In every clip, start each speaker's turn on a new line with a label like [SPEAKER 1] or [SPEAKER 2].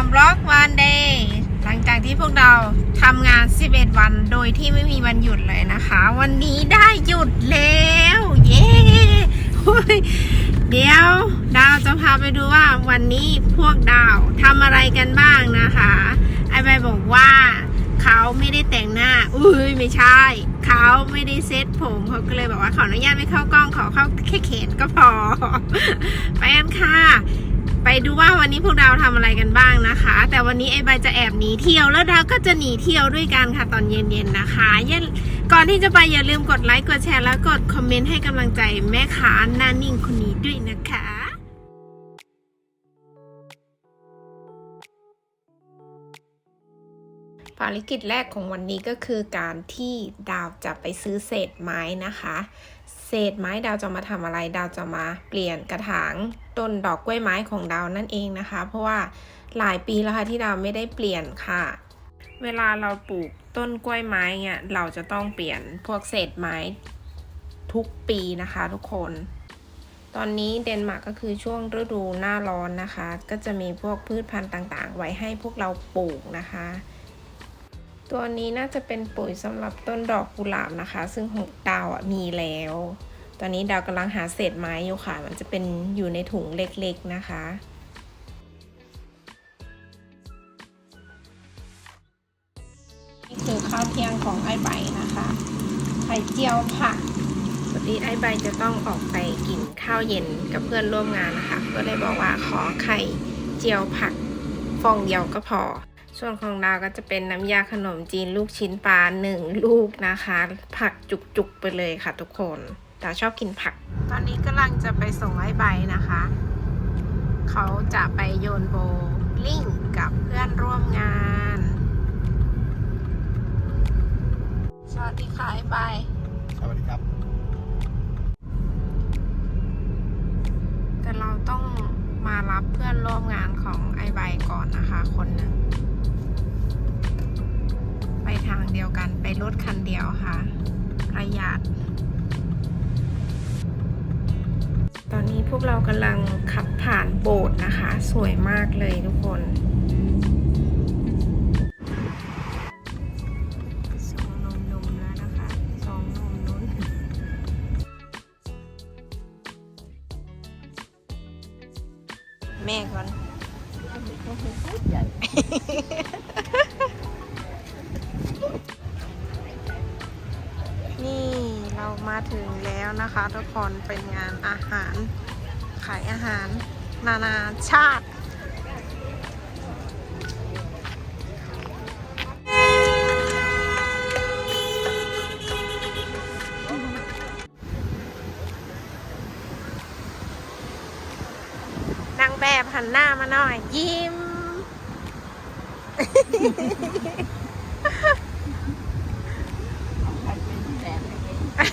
[SPEAKER 1] บล็อกวันเดย์หลังจากที่พวกเราทำงาน 11 วันโดยที่ไม่มีวันหยุดเลยนะคะ วันนี้ได้หยุดแล้ว เย้เดี๋ยวดาวจะพาไปดูว่าวันนี้พวกดาวทำอะไรกันบ้างนะคะไอใบบอกว่าเขาไม่ได้แต่งหน้า อุ้ยไม่ใช่ เขาไม่ได้เซ็ตผมเขาก็เลยบอกว่าขออนุญาตไม่เข้ากล้องขอเข้าแค่เขนก็พอ ไปกันค่ะ ไปดูว่าวันนี้พวกเราทำอะไรกันบ้างนะคะ แต่วันนี้ไอ้ใบจะแอบหนีเที่ยวแล้วดาวก็จะหนีเที่ยวด้วยกันค่ะตอนเย็นๆนะคะย่าก่อนที่จะไปอย่าลืมกดไลค์กดแชร์แล้วกดคอมเมนต์ให้กำลังใจแม่ค้าหน้านิ่งคนนี้ด้วยนะคะภารกิจแรกของวันนี้ก็คือการที่ดาวจะไปซื้อเศษไม้นะคะ เศษไม้ดาวจะมาทำอะไรดาวจะมาเปลี่ยนกระถางต้นดอกกล้วยไม้ของดาวนั่นเองนะคะ เพราะว่าหลายปีแล้วค่ะที่ดาวไม่ได้เปลี่ยนค่ะ เวลาเราปลูกต้นกล้วยไม้เนี่ยเราจะต้องเปลี่ยนพวกเศษไม้ทุกปีนะคะทุกคน ตอนนี้เดนมาร์กก็คือช่วงฤดูหน้าร้อนนะคะ ก็จะมีพวกพืชพันธุ์ต่างๆ ไว้ให้พวกเราปลูกนะคะ ตัวนี้น่าจะเป็นปุ๋ยสำหรับต้นดอกกุหลาบนะคะ ซึ่งของดาวมีแล้ว ตอนนี้ดาวกำลังหาเศษไม้อยู่ค่ะ มันจะเป็นอยู่ในถุงเล็กๆนะคะนี่คือข้าวเที่ยงของไอ้ใบนะคะไข่เจียวผักวันนี้ไอ้ใบจะต้องออกไปกินข้าวเย็นกับเพื่อนร่วมงานนะคะ ก็เลยบอกว่าขอไข่เจียวผักฟองเดียวก็พอ ส่วนของดาวก็จะเป็นน้ำยาขนมจีนลูกชิ้นปลาหนึ่งลูกนะคะ ผักจุกๆไปเลยค่ะทุกคนดาวชอบกินผัก ตอนนี้กำลังจะไปส่งไอ้ใบนะคะ เขาจะไปโยนโบลิ่งกับเพื่อนร่วมงาน สวัสดีค่ะไอ้ใบ
[SPEAKER 2] สวัสดีครับ
[SPEAKER 1] แต่เราต้องมารับเพื่อนร่วมงานของไอใบก่อนนะคะ คนหนึ่งไป ทางเดียวกันไปรถคันเดียวค่ะ ประหยัด ตอนนี้พวกเรากำลังขับผ่านโบสถ์นะคะ สวยมากเลยทุกคน นี่เรามาถึงแล้วนะคะทุกคนเป็นงานอาหาร ขายอาหาร นานาชาตินางแบบหันหน้ามาหน่อย ยิ้ม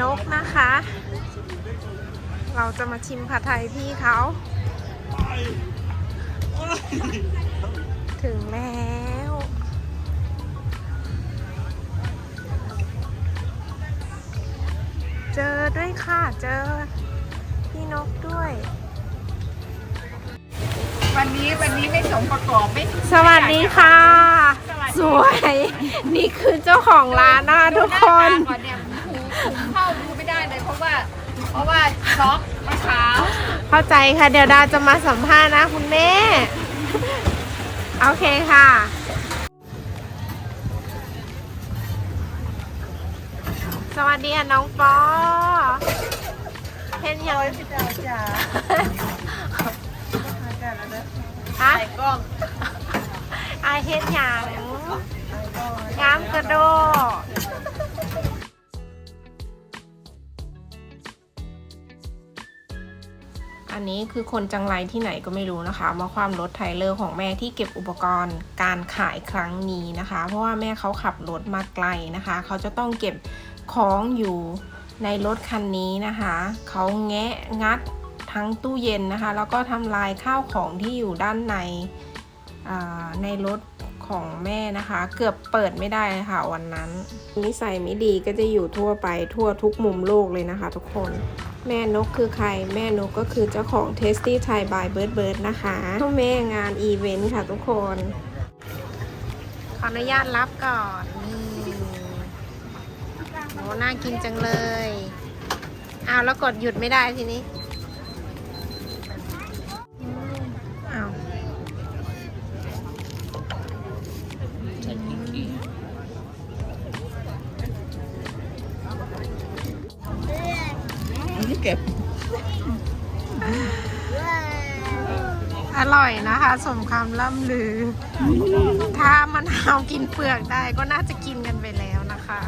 [SPEAKER 1] นกนะคะ เราจะมาชิมผัดไทยพี่เขา ถึงแล้ว เจอด้วยค่ะ เจอพี่นกด้วย
[SPEAKER 3] วันนี้วันนี้ไม่สมประกอบไม่
[SPEAKER 1] สวัสดีค่ะ สวย นี่คือเจ้าของร้านนะคะทุกคน
[SPEAKER 3] ดูหาตาก่อนเนี่ยหูหู เพราะว่าช็อกเมื่อเช้า
[SPEAKER 1] เข้าใจค่ะ เดี๋ยวดาวจะมาสัมภาษณ์นะคุณแม่ โอเคค่ะ สวัสดีค่ะน้องปอเห็นยัง
[SPEAKER 3] พี่ดาวจ๋า
[SPEAKER 1] ฮะ
[SPEAKER 3] ถ่ายกล้อง
[SPEAKER 1] อายเห็นยังงามกระโดด นนี้คือคนจังไรที่ไหนก็ไม่รู้นะคะ มาความรถไทเลอร์ของแม่ที่เก็บอุปกรณ์การขายครั้งนี้นะคะ เพราะว่าแม่เขาขับรถมาไกลนะคะ เขาจะต้องเก็บของอยู่ในรถคันนี้นะคะ เขาแงะงัดทั้งตู้เย็นนะคะ แล้วก็ทำลายข้าวของที่อยู่ด้านในในรถ ของแม่นะคะ เกือบเปิดไม่ได้เลยค่ะวันนั้น นิสัยไม่ดีก็จะอยู่ทั่วไปทั่วทุกมุมโลกเลยนะคะ ทุกคนแม่นกคือใคร แม่นกก็คือเจ้าของ Tasty Thai by Bird Bird นะคะพ่อแม่งานอีเวนต์ค่ะทุกคน ขออนุญาตรับก่อนนี่โอ้น่ากินจังเลย อ้าวแล้วกดหยุดไม่ได้ทีนี้
[SPEAKER 2] เก็บ
[SPEAKER 1] อร่อยนะคะ สมคำล่ำลือ ถ้ามันเอากินเปลือกได้ก็น่าจะกินกันไปแล้วนะคะ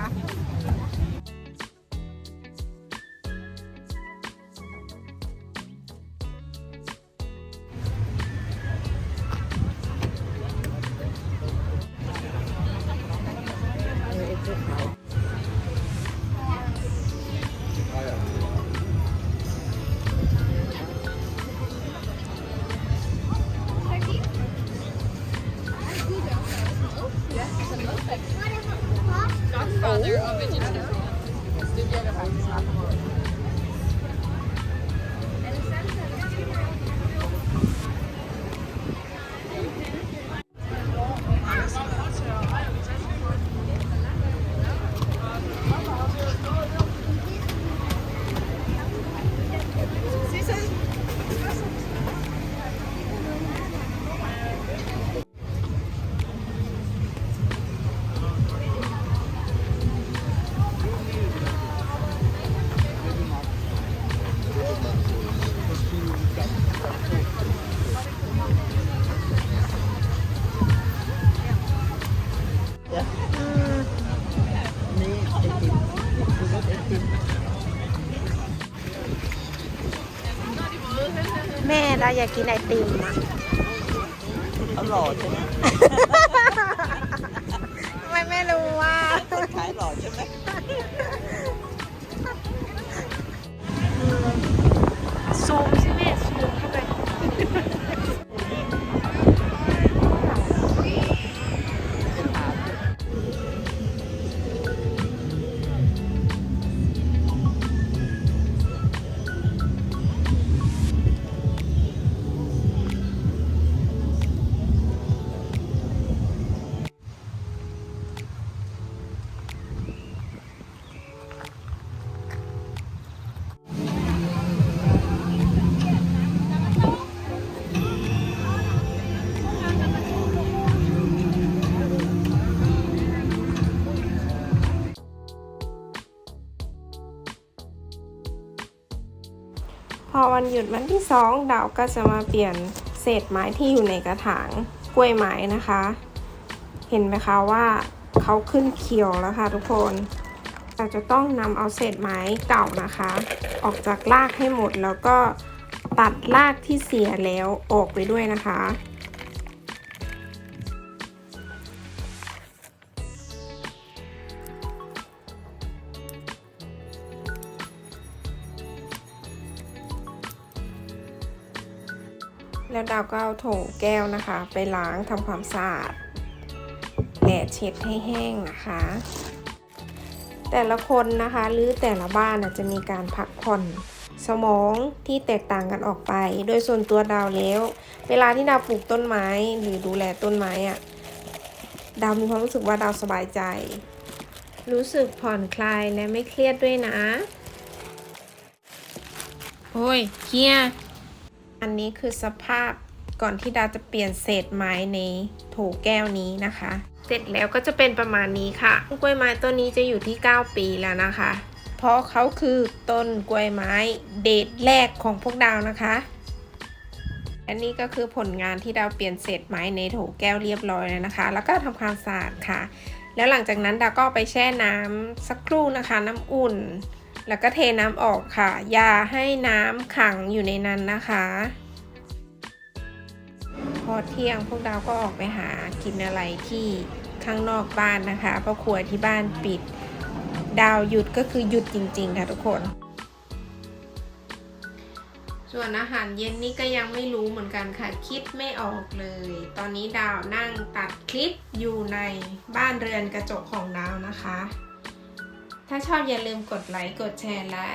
[SPEAKER 2] อ
[SPEAKER 1] ยากกินไอติมอะ
[SPEAKER 2] อร่อยใช่ไหม
[SPEAKER 1] ทำไมไม่รู้ว่า
[SPEAKER 2] ขายหล่อใช่ไหม
[SPEAKER 1] ซูม วันหยุดวันที่สองดาวก็จะมาเปลี่ยนเศษไม้ที่อยู่ในกระถางกล้วยไม้นะคะ เห็นไหมคะว่าเขาขึ้นเขียวแล้วค่ะทุกคนเราจะต้องนำเอาเศษไม้เก่านะคะ ออกจากรากให้หมดแล้วก็ตัดรากที่เสียแล้วออกไปด้วยนะคะ แล้วดาวก็เอาโถแก้วนะคะ ไปล้างทำความสะอาดและเช็ดให้แห้งนะคะ แต่ละคนนะคะหรือแต่ละบ้านจะมีการพักผ่อนสมองที่แตกต่างกันออกไป โดยส่วนตัวดาวแล้ว เวลาที่ดาวปลูกต้นไม้หรือดูแลต้นไม้อะดาวมีความรู้สึกว่าดาวสบายใจ รู้สึกผ่อนคลายและไม่เครียดด้วยนะ โอ้ยเคีย อันนี้คือสภาพก่อนที่ดาวจะเปลี่ยนเศษไม้ในโถแก้วนี้นะคะ เสร็จแล้วก็จะเป็นประมาณนี้ค่ะกล้วยไม้ต้นนี้จะอยู่ที่ 9 ปีแล้วนะคะ เพราะเขาคือต้นกล้วยไม้เดทแรกของพวกดาวนะคะ อันนี้ก็คือผลงานที่ดาวเปลี่ยนเศษไม้ในโถแก้วเรียบร้อยแล้วนะคะ แล้วก็ทำความสะอาดค่ะ แล้วหลังจากนั้นดาวก็เอาไปแช่น้ำสักครู่นะคะ น้ำอุ่น แล้วก็เทน้ำออกค่ะ อย่าให้น้ำขังอยู่ในนั้นนะคะ พอเที่ยงพวกเราก็ออกไปหากินอะไรที่ข้างนอกบ้านนะคะ เพราะครัวที่บ้านปิด ดาวหยุดก็คือหยุดจริง ๆ ค่ะทุกคน ส่วนอาหารเย็นนี่ก็ยังไม่รู้เหมือนกันค่ะ คิดไม่ออกเลย ตอนนี้ดาวนั่งตัดคลิปอยู่ในบ้านเรือนกระจกของดาวนะคะ ถ้าชอบอย่าลืมกดไลค์ กดแชร์และ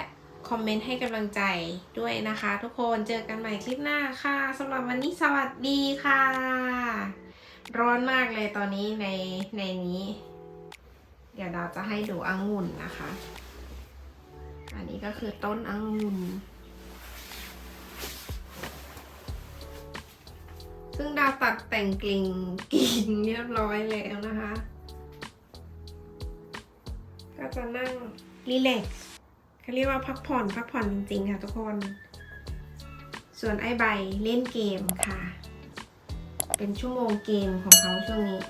[SPEAKER 1] คอมเมนต์ให้กำลังใจด้วยนะคะ ทุกคนเจอกันใหม่คลิปหน้าค่ะสำหรับวันนี้สวัสดีค่ะ ร้อนมากเลยตอนนี้ในในนี้ เดี๋ยวดาวจะให้ดูองุ่นนะคะ อันนี้ก็คือต้นองุ่นซึ่งดาวตัดแต่งกิ่งกิ่งเรียบร้อยแล้วนะคะ จะนั่งรีแลกซ์เขาเรียกว่าพักผ่อนพักผ่อนจริงๆ ค่ะทุกคน ส่วนไอ้ใบเล่นเกมค่ะ เป็นชั่วโมงเกมของเขาช่วงนี้